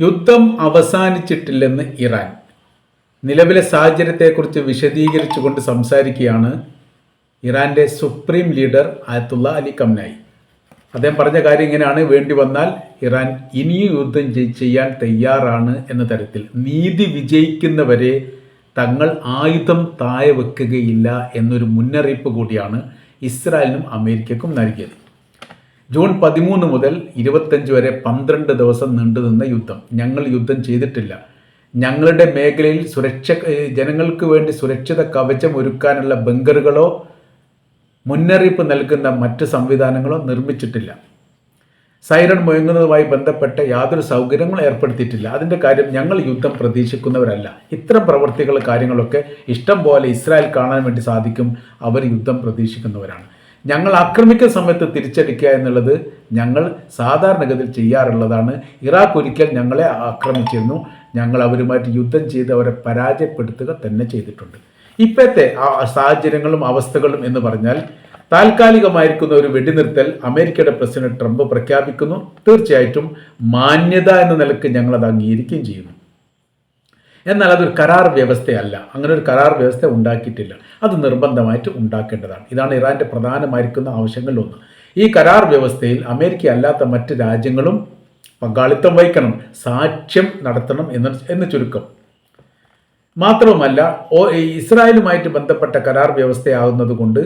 യുദ്ധം അവസാനിച്ചിട്ടില്ലെന്ന് ഇറാൻ. നിലവിലെ സാഹചര്യത്തെക്കുറിച്ച് വിശദീകരിച്ചുകൊണ്ട് സംസാരിക്കുകയാണ് ഇറാന്റെ supreme leader Ayatollah Ali Khamenei അദ്ദേഹം പറഞ്ഞ കാര്യം ഇങ്ങനെയാണ് വേണ്ടി വന്നാൽ ഇറാൻ ഇനിയും യുദ്ധം ചെയ്- ചെയ്യാൻ തയ്യാറാണ് എന്ന തരത്തിൽ. നീതി വിജയിക്കുന്നവരെ തങ്ങൾ ആയുധം താഴെ വെക്കുകയില്ല എന്നൊരു മുന്നറിയിപ്പ് കൂടിയാണ് ഇസ്രായേലിനും അമേരിക്കക്കും നൽകിയത്. ജൂൺ പതിമൂന്ന് മുതൽ ഇരുപത്തഞ്ച് വരെ പന്ത്രണ്ട് ദിവസം നീണ്ടുനിന്ന യുദ്ധം. ഞങ്ങൾ യുദ്ധം ചെയ്തിട്ടില്ല. ഞങ്ങളുടെ മേഖലയിൽ സുരക്ഷ ജനങ്ങൾക്ക് വേണ്ടി സുരക്ഷിത കവചം ഒരുക്കാനുള്ള ബങ്കറുകളോ മുന്നറിയിപ്പ് നൽകുന്ന മറ്റ് സംവിധാനങ്ങളോ നിർമ്മിച്ചിട്ടില്ല. സൈറൺ മുഴങ്ങുന്നതുമായി ബന്ധപ്പെട്ട യാതൊരു സൗകര്യങ്ങളും ഏർപ്പെടുത്തിയിട്ടില്ല. അതിന്റെ കാര്യം ഞങ്ങൾ യുദ്ധം പ്രതീക്ഷിക്കുന്നവരല്ല. ഇത്തരം പ്രവൃത്തികൾ കാര്യങ്ങളൊക്കെ ഇഷ്ടം പോലെ ഇസ്രായേൽ കാണാൻ വേണ്ടി സാധിക്കും. അവർ യുദ്ധം പ്രതീക്ഷിക്കുന്നവരാണ്. ഞങ്ങൾ ആക്രമിക്കുന്ന സമയത്ത് തിരിച്ചടിക്കുക എന്നുള്ളത് ഞങ്ങൾ സാധാരണഗതിയിൽ ചെയ്യാറുള്ളതാണ്. ഇറാഖ് ഒരിക്കൽ ഞങ്ങളെ ആക്രമിച്ചിരുന്നു. ഞങ്ങൾ അവരുമായിട്ട് യുദ്ധം ചെയ്ത് അവരെ പരാജയപ്പെടുത്തുക തന്നെ ചെയ്തിട്ടുണ്ട്. ഇപ്പോഴത്തെ സാഹചര്യങ്ങളും അവസ്ഥകളും എന്ന് പറഞ്ഞാൽ താൽക്കാലികമായിരിക്കുന്ന ഒരു വെടിനിർത്തൽ അമേരിക്കയുടെ പ്രസിഡന്റ് ട്രംപ് പ്രഖ്യാപിക്കുന്നു. തീർച്ചയായിട്ടും മാന്യത എന്ന നിലയ്ക്ക് ഞങ്ങൾ അത് അംഗീകരിക്കുകയും ചെയ്യുന്നു. എന്നാൽ അതൊരു കരാർ വ്യവസ്ഥയല്ല. അങ്ങനെ ഒരു കരാർ വ്യവസ്ഥ ഉണ്ടാക്കിയിട്ടില്ല. അത് നിർബന്ധമായിട്ട് ഉണ്ടാക്കേണ്ടതാണ്. ഇതാണ് ഇറാന്റെ പ്രധാനമായിരിക്കുന്ന ആവശ്യങ്ങളിലൊന്ന് ഈ കരാർ വ്യവസ്ഥയിൽ അമേരിക്ക അല്ലാത്ത മറ്റ് രാജ്യങ്ങളും പങ്കാളിത്തം വഹിക്കണം സാക്ഷ്യം നടത്തണം എന്ന് എന്ന് ചുരുക്കം. മാത്രവുമല്ല ഓ ഇസ്രായേലുമായിട്ട് ബന്ധപ്പെട്ട കരാർ വ്യവസ്ഥയാകുന്നത് കൊണ്ട്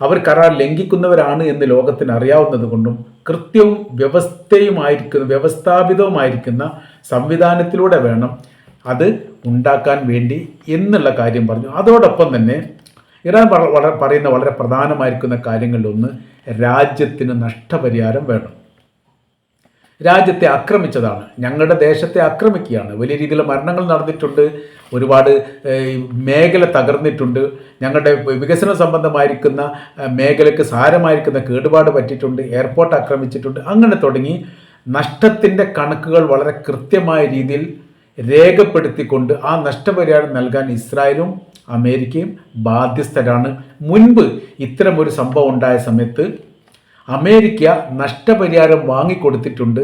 അവർ കരാർ ലംഘിക്കുന്നവരാണ് എന്ന് ലോകത്തിന് അറിയാവുന്നത് കൊണ്ടും കൃത്യവും വ്യവസ്ഥയുമായിരിക്കുന്ന വ്യവസ്ഥാപിതവുമായിരിക്കുന്ന സംവിധാനത്തിലൂടെ വേണം അത് ഉണ്ടാക്കാൻ വേണ്ടി എന്നുള്ള കാര്യം പറഞ്ഞു. അതോടൊപ്പം തന്നെ ഇറാൻ വളരെ പറയുന്ന വളരെ പ്രധാനമായിരിക്കുന്ന കാര്യങ്ങളിലൊന്ന് രാജ്യത്തിന് നഷ്ടപരിഹാരം വേണം. രാജ്യത്തെ ആക്രമിച്ചതാണ്. ഞങ്ങളുടെ ദേശത്തെ ആക്രമിക്കുകയാണ്. വലിയ രീതിയിലുള്ള മരണങ്ങൾ നടന്നിട്ടുണ്ട്. ഒരുപാട് മേഖല തകർന്നിട്ടുണ്ട്. ഞങ്ങളുടെ വികസന സംബന്ധമായിരിക്കുന്ന മേഖലയ്ക്ക് സാരമായിരിക്കുന്ന കേടുപാട് പറ്റിയിട്ടുണ്ട്. എയർപോർട്ട് ആക്രമിച്ചിട്ടുണ്ട്. അങ്ങനെ തുടങ്ങി നഷ്ടത്തിന്റെ കണക്കുകൾ വളരെ കൃത്യമായ രീതിയിൽ രേഖപ്പെടുത്തിക്കൊണ്ട് ആ നഷ്ടപരിഹാരം നൽകാൻ ഇസ്രായേലും അമേരിക്കയും ബാധ്യസ്ഥരാണ്. മുൻപ് ഇത്തരമൊരു സംഭവം ഉണ്ടായ സമയത്ത് അമേരിക്ക നഷ്ടപരിഹാരം വാങ്ങിക്കൊടുത്തിട്ടുണ്ട്.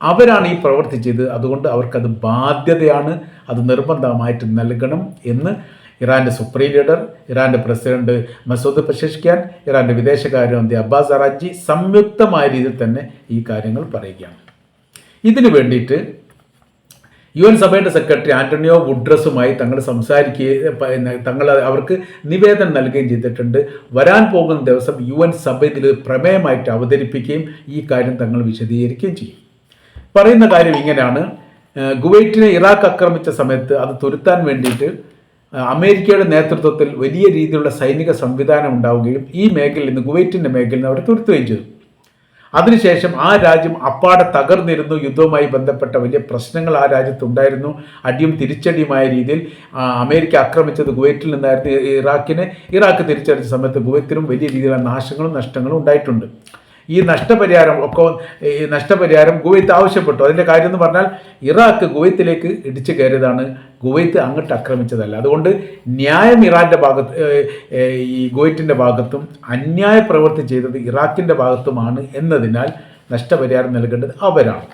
അവരാണ് ഈ പ്രവൃത്തി ചെയ്തത്. അതുകൊണ്ട് അവർക്കത് ബാധ്യതയാണ്. അത് നിർബന്ധമായിട്ട് നൽകണം എന്ന് ഇറാന്റെ സുപ്രീം ലീഡർ ഇറാന്റെ പ്രസിഡന്റ് മസൂദ് പശഷ്ക്യാൻ ഇറാന്റെ വിദേശകാര്യമന്ത്രി അബ്ബാസ് അറാജി സംയുക്തമായ രീതിയിൽ തന്നെ ഈ കാര്യങ്ങൾ പറയുകയാണ്. ഇതിനു വേണ്ടിയിട്ട് യു എൻ സഭയുടെ സെക്രട്ടറി ആന്റണിയോ വുഡ്രസുമായി തങ്ങൾ സംസാരിക്കുകയും തങ്ങൾ അവർക്ക് നിവേദനം നൽകുകയും ചെയ്തിട്ടുണ്ട്. വരാൻ പോകുന്ന ദിവസം യു എൻ സഭ ഇതിൽ പ്രമേയമായിട്ട് അവതരിപ്പിക്കുകയും ഈ കാര്യം തങ്ങൾ വിശദീകരിക്കുകയും ചെയ്യും. പറയുന്ന കാര്യം ഇങ്ങനെയാണ്. കുവൈറ്റിനെ ഇറാഖ് ആക്രമിച്ച സമയത്ത് അത് തുരുത്താൻ വേണ്ടിയിട്ട് അമേരിക്കയുടെ നേതൃത്വത്തിൽ വലിയ രീതിയിലുള്ള സൈനിക സംവിധാനം ഉണ്ടാവുകയും ഈ മേഖലയിൽ നിന്ന് കുവൈറ്റിന്റെ മേഖലയിൽ നിന്ന് അവരെ തുരുത്തുകയും ചെയ്തു. അതിനുശേഷം ആ രാജ്യം അപ്പാടെ തകർന്നിരുന്നു. യുദ്ധവുമായി ബന്ധപ്പെട്ട വലിയ പ്രശ്നങ്ങൾ ആ രാജ്യത്തുണ്ടായിരുന്നു. അടിയും തിരിച്ചടിയുമായ രീതിയിൽ അമേരിക്ക ആക്രമിച്ചത് കുവൈറ്റിൽ നിന്നായിരുന്നു ഇറാഖിനെ. ഇറാഖ് തിരിച്ചടിച്ച സമയത്ത് കുവൈത്തിനും വലിയ രീതിയിലുള്ള നാശങ്ങളും നഷ്ടങ്ങളും ഉണ്ടായിട്ടുണ്ട്. ഈ നഷ്ടപരിഹാരം ഒക്കെ ഈ നഷ്ടപരിഹാരം കുവൈത്ത് ആവശ്യപ്പെട്ടു. അതിന്റെ കാര്യം എന്ന് പറഞ്ഞാൽ ഇറാഖ് കുവൈത്തിലേക്ക് ഇടിച്ചു കയറിയതാണ്. കുവൈത്ത് അങ്ങോട്ട് ആക്രമിച്ചതല്ല. അതുകൊണ്ട് ന്യായം ഇറാന്റെ ഭാഗത്ത് ഈ കുവൈറ്റിന്റെ ഭാഗത്തും അന്യായ പ്രവൃത്തി ചെയ്തത് ഇറാഖിന്റെ ഭാഗത്തുമാണ് എന്നതിനാൽ നഷ്ടപരിഹാരം നൽകേണ്ടത് അവരാണ്.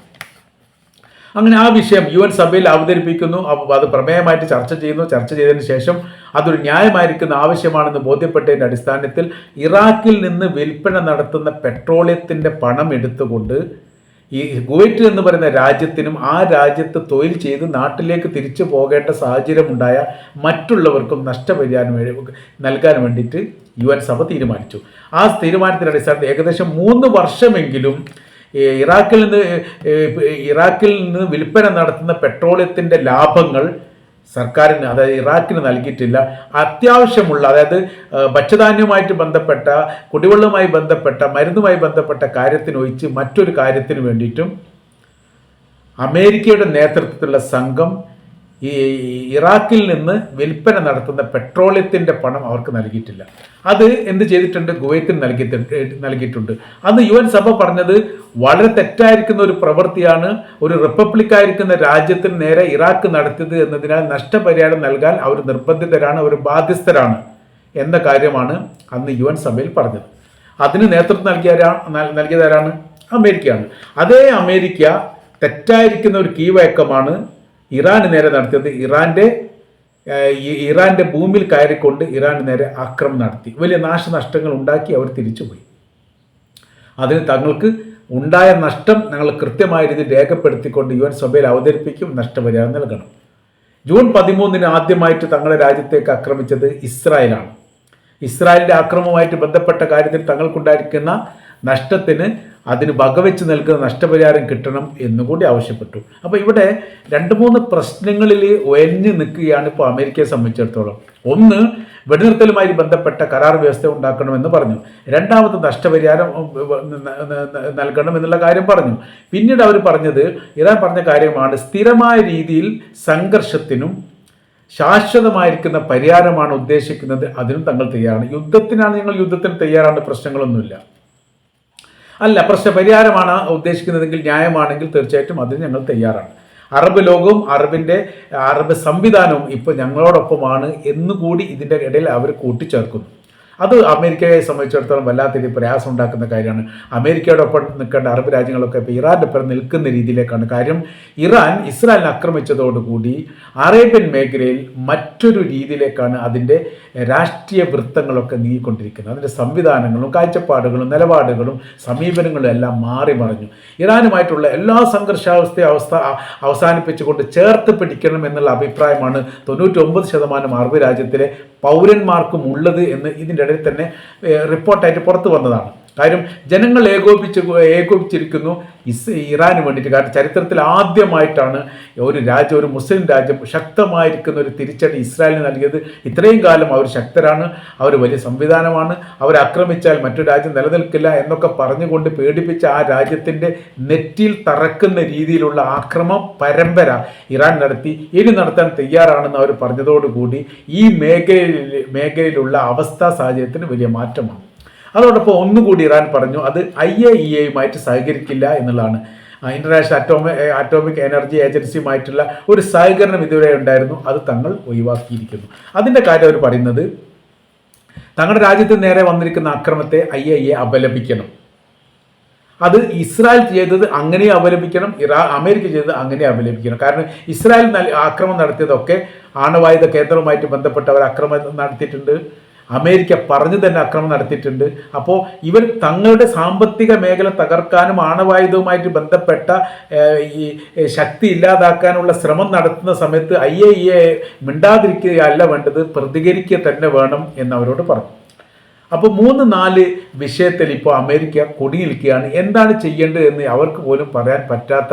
അങ്ങനെ ആ വിഷയം യു എൻ സഭയിൽ അവതരിപ്പിക്കുന്നു. അത് പ്രമേയമായിട്ട് ചർച്ച ചെയ്യുന്നു. ചർച്ച ചെയ്തതിന് ശേഷം അതൊരു ന്യായമായിരിക്കുന്ന ആവശ്യമാണെന്ന് ബോധ്യപ്പെട്ടതിന്റെ അടിസ്ഥാനത്തിൽ ഇറാഖിൽ നിന്ന് വിൽപ്പന നടത്തുന്ന പെട്രോളിയത്തിന്റെ പണം എടുത്തുകൊണ്ട് ഈ കുവൈറ്റ് എന്ന് പറയുന്ന രാജ്യത്തിനും ആ രാജ്യത്ത് തൊഴിൽ ചെയ്ത് നാട്ടിലേക്ക് തിരിച്ചു പോകേണ്ട സാഹചര്യമുണ്ടായ മറ്റുള്ളവർക്കും നഷ്ടപരിഹാരം നൽകാൻ വേണ്ടിയിട്ട് യു എൻ സഭ തീരുമാനിച്ചു. ആ തീരുമാനത്തിന്റെ അടിസ്ഥാനത്തിൽ ഏകദേശം മൂന്ന് വർഷമെങ്കിലും ഇറാഖിൽ നിന്ന് ഇറാഖിൽ നിന്ന് വിൽപ്പന നടത്തുന്ന പെട്രോളിയത്തിന്റെ ലാഭങ്ങൾ സർക്കാരിന് അതായത് ഇറാഖിന് നൽകിയിട്ടില്ല. അത്യാവശ്യമുള്ള അതായത് ഭക്ഷ്യധാന്യവുമായിട്ട് ബന്ധപ്പെട്ട കുടിവെള്ളവുമായി ബന്ധപ്പെട്ട മരുന്നുമായി ബന്ധപ്പെട്ട കാര്യത്തിനൊഴിച്ച് മറ്റൊരു കാര്യത്തിന് വേണ്ടിയിട്ടും അമേരിക്കയുടെ നേതൃത്വത്തിലുള്ള സംഘം ഈ ഇറാഖിൽ നിന്ന് വിൽപ്പന നടത്തുന്ന പെട്രോളിയത്തിന്റെ പണം അവർക്ക് നൽകിയിട്ടില്ല. അത് എന്ത് ചെയ്തിട്ടുണ്ട്? കുവൈത്തിന് നൽകിയിട്ടുണ്ട് നൽകിയിട്ടുണ്ട്. അന്ന് യു എൻ സഭ പറഞ്ഞത് വളരെ തെറ്റായിരിക്കുന്ന ഒരു പ്രവൃത്തിയാണ് ഒരു റിപ്പബ്ലിക് ആയിരിക്കുന്ന രാജ്യത്തിന് നേരെ ഇറാഖ് നടത്തിയത് എന്നതിനാൽ നഷ്ടപരിഹാരം നൽകാൻ അവർ നിർബന്ധിതരാണ് അവർ ബാധ്യസ്ഥരാണ് എന്ന കാര്യമാണ് അന്ന് യു എൻ സഭയിൽ പറഞ്ഞത്. അതിന് നേതൃത്വം നൽകിയ നൽകിയതാരാണ് അമേരിക്കയാണ്. അതേ അമേരിക്ക തെറ്റായിരിക്കുന്ന ഒരു കീവഴക്കമാണ് ഇറാന് നേരെ നടത്തിയത് ഇറാന്റെ ഇറാന്റെ ഭൂമിയിൽ കയറിക്കൊണ്ട് ഇറാൻ നേരെ ആക്രമണം നടത്തി. വലിയ നാശനഷ്ടങ്ങൾ ഉണ്ടാക്കി അവർ തിരിച്ചുപോയി. അതിന് തങ്ങൾക്ക് ഉണ്ടായ നഷ്ടം ഞങ്ങൾ കൃത്യമായ രീതിയിൽ രേഖപ്പെടുത്തിക്കൊണ്ട് യു എൻ സഭയിൽ അവതരിപ്പിക്കും നഷ്ടപരിഹാരം നൽകണം. ജൂൺ പതിമൂന്നിന് ആദ്യമായിട്ട് തങ്ങളുടെ രാജ്യത്തേക്ക് ആക്രമിച്ചത് ഇസ്രായേലാണ്. ഇസ്രായേലിന്റെ ആക്രമവുമായിട്ട് ബന്ധപ്പെട്ട കാര്യത്തിൽ തങ്ങൾക്കുണ്ടായിരിക്കുന്ന നഷ്ടത്തിന് അതിന് വകവെച്ച് നൽകുന്ന നഷ്ടപരിഹാരം കിട്ടണം എന്നുകൂടി ആവശ്യപ്പെട്ടു. അപ്പോൾ ഇവിടെ രണ്ട് മൂന്ന് പ്രശ്നങ്ങളിൽ ഒയഞ്ഞു നിൽക്കുകയാണ് ഇപ്പോൾ അമേരിക്കയെ സംബന്ധിച്ചിടത്തോളം. ഒന്ന് വെടിനിർത്തലുമായി ബന്ധപ്പെട്ട കരാർ വ്യവസ്ഥ ഉണ്ടാക്കണമെന്ന് പറഞ്ഞു. രണ്ടാമത് നഷ്ടപരിഹാരം നൽകണം എന്നുള്ള കാര്യം പറഞ്ഞു. പിന്നീട് അവർ പറഞ്ഞത് ഇറാൻ പറഞ്ഞ കാര്യമാണ് സ്ഥിരമായ രീതിയിൽ സംഘർഷത്തിനും ശാശ്വതമായിരിക്കുന്ന പരിഹാരമാണ് ഉദ്ദേശിക്കുന്നത്. അതിനും തങ്ങൾ തയ്യാറാണ്. യുദ്ധത്തിനാണ് നിങ്ങൾ യുദ്ധത്തിന് തയ്യാറാണ് പ്രശ്നങ്ങളൊന്നുമില്ല. അല്ല പ്രശ്ന പരിഹാരമാണ് ഉദ്ദേശിക്കുന്നതെങ്കിൽ ന്യായമാണെങ്കിൽ തീർച്ചയായിട്ടും അതിന് ഞങ്ങൾ തയ്യാറാണ്. അറബ് ലോകവും അറബിന്റെ അറബ് സംവിധാനവും ഇപ്പോൾ ഞങ്ങളോടൊപ്പമാണ് എന്നുകൂടി ഇതിന്റെ ഇടയിൽ അവർ കൂട്ടിച്ചേർക്കുന്നു. അത് അമേരിക്കയെ സംബന്ധിച്ചിടത്തോളം വല്ലാത്ത രീതിയിൽ പ്രയാസം ഉണ്ടാക്കുന്ന കാര്യമാണ്. അമേരിക്കയോടൊപ്പം നിൽക്കേണ്ട അറബ് രാജ്യങ്ങളൊക്കെ ഇപ്പോൾ ഇറാന്റെ ഒപ്പം നിൽക്കുന്ന രീതിയിലേക്കാണ്. കാര്യം ഇറാൻ ഇസ്രായേലിനെ ആക്രമിച്ചതോടുകൂടി അറേബ്യൻ മേഖലയിൽ മറ്റൊരു രീതിയിലേക്കാണ് അതിന്റെ രാഷ്ട്രീയ വൃത്തങ്ങളൊക്കെ നീങ്ങിക്കൊണ്ടിരിക്കുന്നത്. അതിന്റെ സംവിധാനങ്ങളും കാഴ്ചപ്പാടുകളും നിലപാടുകളും സമീപനങ്ങളും എല്ലാം മാറി മറിഞ്ഞു. ഇറാനുമായിട്ടുള്ള എല്ലാ സംഘർഷാവസ്ഥ അവസ്ഥ അവസാനിപ്പിച്ചുകൊണ്ട് ചേർത്ത് പിടിക്കണം എന്നുള്ള അഭിപ്രായമാണ് തൊണ്ണൂറ്റൊമ്പത് ശതമാനം അറബ് രാജ്യത്തിലെ പൗരന്മാർക്കും ഉള്ളത് എന്ന് ഇതിന്റെ ഇടയിൽ തന്നെ റിപ്പോർട്ടായിട്ട് പുറത്തു വന്നതാണ്. കാര്യം ജനങ്ങൾ ഏകോപിച്ച് ഏകോപിച്ചിരിക്കുന്നു. ഇസ് ഇറാന് വേണ്ടിയിട്ട് കാരണം ചരിത്രത്തിൽ ആദ്യമായിട്ടാണ് ഒരു രാജ്യം ഒരു മുസ്ലിം രാജ്യം ശക്തമായിരിക്കുന്ന ഒരു തിരിച്ചടി ഇസ്രായേലിന് നൽകിയത്. ഇത്രയും കാലം അവർ ശക്തരാണ് അവർ വലിയ സംവിധാനമാണ് അവർ ആക്രമിച്ചാൽ മറ്റു രാജ്യം നിലനിൽക്കില്ല എന്നൊക്കെ പറഞ്ഞുകൊണ്ട് പേടിപ്പിച്ച ആ രാജ്യത്തിന്റെ നെറ്റിയിൽ തറക്കുന്ന രീതിയിലുള്ള ആക്രമ പരമ്പര ഇറാൻ നടത്തി. ഇനി നടത്താൻ തയ്യാറാണെന്ന് അവർ പറഞ്ഞതോടുകൂടി ഈ മേഖലയിൽ മേഖലയിലുള്ള അവസ്ഥാ സാഹചര്യത്തിന് വലിയ മാറ്റമാണ്. അതോടൊപ്പം ഒന്നുകൂടി ഇറാൻ പറഞ്ഞു അത് ഐ എ ഇ എയുമായിട്ട് സഹകരിക്കില്ല എന്നുള്ളതാണ്. ഇന്റർനാഷണൽ അറ്റോമി അറ്റോമിക് എനർജി ഏജൻസിയുമായിട്ടുള്ള ഒരു സഹകരണം ഇതുവരെ ഉണ്ടായിരുന്നു അത് തങ്ങൾ ഒഴിവാക്കിയിരിക്കുന്നു. അതിന്റെ കാര്യം അവർ പറയുന്നത് തങ്ങളുടെ രാജ്യത്തിന് നേരെ വന്നിരിക്കുന്ന അക്രമത്തെ ഐ എ ഇ അപലപിക്കണം. അത് ഇസ്രായേൽ ചെയ്തത് അങ്ങനെ അപലപിക്കണം ഇറാ അമേരിക്ക ചെയ്തത് അങ്ങനെ അപലപിക്കണം. കാരണം ഇസ്രായേൽ ആക്രമണം നടത്തിയതൊക്കെ ആണവായുധ കേന്ദ്രവുമായിട്ട് ബന്ധപ്പെട്ട അവർ ആക്രമണം നടത്തിയിട്ടുണ്ട്. അമേരിക്ക പറഞ്ഞു തന്നെ അക്രമം നടത്തിയിട്ടുണ്ട്. അപ്പോൾ ഇവർ തങ്ങളുടെ സാമ്പത്തിക മേഖല തകർക്കാനും ആണവായുധവുമായിട്ട് ബന്ധപ്പെട്ട ഈ ശക്തി ഇല്ലാതാക്കാനുള്ള ശ്രമം നടത്തുന്ന സമയത്ത് ഐ എ ഇ എ മിണ്ടാതിരിക്കുകയല്ല വേണ്ടത് പ്രതികരിക്കുക തന്നെ വേണം എന്ന് അവരോട് പറഞ്ഞു. അപ്പോൾ മൂന്ന് നാല് വിഷയത്തിൽ ഇപ്പോൾ അമേരിക്ക കുടിയിരിക്കുകയാണ് എന്താണ് ചെയ്യേണ്ടത് എന്ന് അവർക്ക് പോലും പറയാൻ പറ്റാത്ത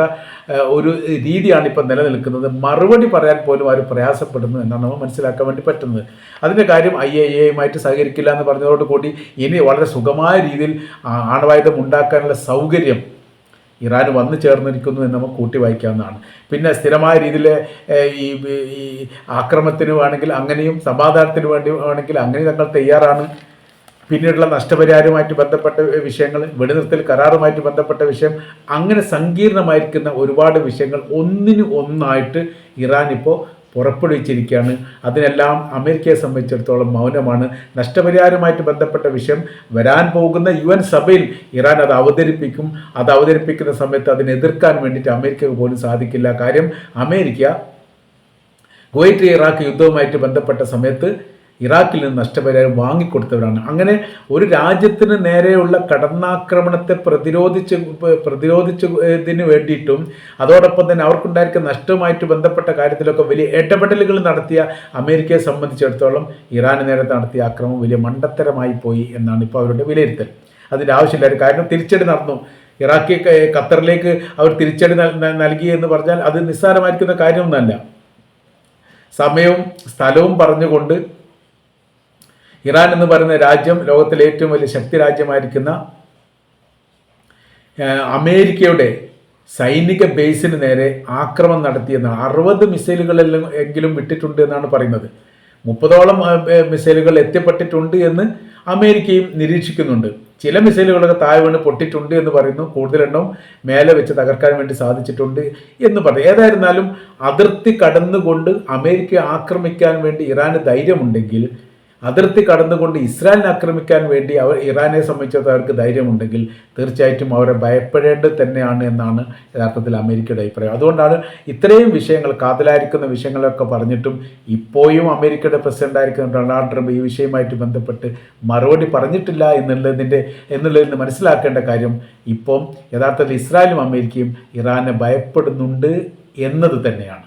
ഒരു രീതിയാണ് ഇപ്പോൾ നിലനിൽക്കുന്നത്. മറുപടി പറയാൻ പോലും അവർ പ്രയാസപ്പെടുന്നു എന്നാണ് നമ്മൾ മനസ്സിലാക്കാൻ വേണ്ടി പറ്റുന്നത്. അതിന്റെ കാര്യം ഐ എ എയുമായിട്ട് സഹകരിക്കില്ല എന്ന് പറഞ്ഞതോട് കൂടി ഇനി വളരെ സുഖമായ രീതിയിൽ ആണവായുധം ഉണ്ടാക്കാനുള്ള സൗകര്യം ഇറാൻ വന്നു ചേർന്നിരിക്കുന്നു എന്ന് നമുക്ക് കൂട്ടി വായിക്കാവുന്നതാണ്. പിന്നെ സ്ഥിരമായ രീതിയിൽ ഈ ഈ ആക്രമണത്തിന് വേണമെങ്കിൽ അങ്ങനെയും സമാധാനത്തിന് വേണ്ടി വേണമെങ്കിൽ അങ്ങനെ തങ്ങൾ തയ്യാറാണ്. പിന്നീടുള്ള നഷ്ടപരിഹാരവുമായിട്ട് ബന്ധപ്പെട്ട വിഷയങ്ങൾ വെടിനിർത്തൽ കരാറുമായിട്ട് ബന്ധപ്പെട്ട വിഷയം അങ്ങനെ സങ്കീർണമായിരിക്കുന്ന ഒരുപാട് വിഷയങ്ങൾ ഒന്നിനു ഒന്നായിട്ട് ഇറാൻ ഇപ്പോൾ പുറപ്പെടുവിച്ചിരിക്കുകയാണ്. അതിനെല്ലാം അമേരിക്കയെ സംബന്ധിച്ചിടത്തോളം മൗനമാണ്. നഷ്ടപരിഹാരവുമായിട്ട് ബന്ധപ്പെട്ട വിഷയം വരാൻ പോകുന്ന യു എൻ സഭയിൽ ഇറാൻ അത് അവതരിപ്പിക്കും. അത് അവതരിപ്പിക്കുന്ന സമയത്ത് അതിനെതിർക്കാൻ വേണ്ടിയിട്ട് അമേരിക്കക്ക് പോലും സാധിക്കില്ല. കാര്യം അമേരിക്ക കുവൈറ്റ് ഇറാഖ് യുദ്ധവുമായിട്ട് ബന്ധപ്പെട്ട സമയത്ത് ഇറാഖിൽ നിന്ന് നഷ്ടപരിഹാരം വാങ്ങിക്കൊടുത്തവരാണ്. അങ്ങനെ ഒരു രാജ്യത്തിന് നേരെയുള്ള കടന്നാക്രമണത്തെ പ്രതിരോധിച്ച് പ്രതിരോധിച്ചതിന് വേണ്ടിയിട്ടും അതോടൊപ്പം തന്നെ അവർക്കുണ്ടായിരിക്കുന്ന നഷ്ടവുമായിട്ട് ബന്ധപ്പെട്ട കാര്യത്തിലൊക്കെ വലിയ ഇടപെടലുകൾ നടത്തിയ അമേരിക്കയെ സംബന്ധിച്ചിടത്തോളം ഇറാന് നേരെ നടത്തിയ ആക്രമണം വലിയ മണ്ടത്തരമായി പോയി എന്നാണ് ഇപ്പോൾ അവരുടെ വിലയിരുത്തൽ. അതിന്റെ ആവശ്യമില്ലായിരുന്നു കാരണം തിരിച്ചടി നടന്നു. ഇറാഖി ഖത്തറിലേക്ക് അവർ തിരിച്ചടി നൽ- നൽ- നൽകി എന്ന് പറഞ്ഞാൽ അത് നിസ്സാരമായിരിക്കുന്ന കാര്യമൊന്നുമല്ല. സമയവും സ്ഥലവും പറഞ്ഞുകൊണ്ട് ഇറാൻ എന്ന് പറയുന്ന രാജ്യം ലോകത്തിലെ ഏറ്റവും വലിയ ശക്തി രാജ്യമായിരിക്കുന്ന അമേരിക്കയുടെ സൈനിക ബേസിന് നേരെ ആക്രമണം നടത്തിയെന്നാണ്. അറുപത് മിസൈലുകളെല്ലാം എങ്കിലും വിട്ടിട്ടുണ്ട് എന്നാണ് പറയുന്നത്. മുപ്പതോളം മിസൈലുകൾ എത്തിപ്പെട്ടിട്ടുണ്ട് എന്ന് അമേരിക്കയും നിരീക്ഷിക്കുന്നുണ്ട്. ചില മിസൈലുകളൊക്കെ താഴെ പൊട്ടിട്ടുണ്ട് എന്ന് പറയുന്നു. കൂടുതലെണ്ണം മേലെ വെച്ച് തകർക്കാൻ വേണ്ടി സാധിച്ചിട്ടുണ്ട് എന്ന് പറയും ഏതായിരുന്നാലും അതിർത്തി കടന്നുകൊണ്ട് അമേരിക്ക ആക്രമിക്കാൻ വേണ്ടി ഇറാന് ധൈര്യമുണ്ടെങ്കിൽ അതിർത്തി കടന്നുകൊണ്ട് ഇസ്രായേലിനെ ആക്രമിക്കാൻ വേണ്ടി അവർ ഇറാനെ സംബന്ധിച്ചത് അവർക്ക് ധൈര്യമുണ്ടെങ്കിൽ തീർച്ചയായിട്ടും അവരെ ഭയപ്പെടേണ്ടത് തന്നെയാണ് എന്നാണ് യഥാർത്ഥത്തിൽ അമേരിക്കയുടെ അഭിപ്രായം. അതുകൊണ്ടാണ് ഇത്രയും വിഷയങ്ങൾ കാതലായിരിക്കുന്ന വിഷയങ്ങളൊക്കെ പറഞ്ഞിട്ടും ഇപ്പോഴും അമേരിക്കയുടെ പ്രസിഡന്റായിരിക്കുന്ന ഡൊണാൾഡ് ട്രംപ് ഈ വിഷയമായിട്ട് ബന്ധപ്പെട്ട് മറുപടി പറഞ്ഞിട്ടില്ല എന്നുള്ളതിന്റെ എന്നുള്ളതിൽ നിന്ന് മനസ്സിലാക്കേണ്ട കാര്യം ഇപ്പം യഥാർത്ഥത്തിൽ ഇസ്രായേലും അമേരിക്കയും ഇറാനെ ഭയപ്പെടുന്നുണ്ട് എന്നത് തന്നെയാണ്.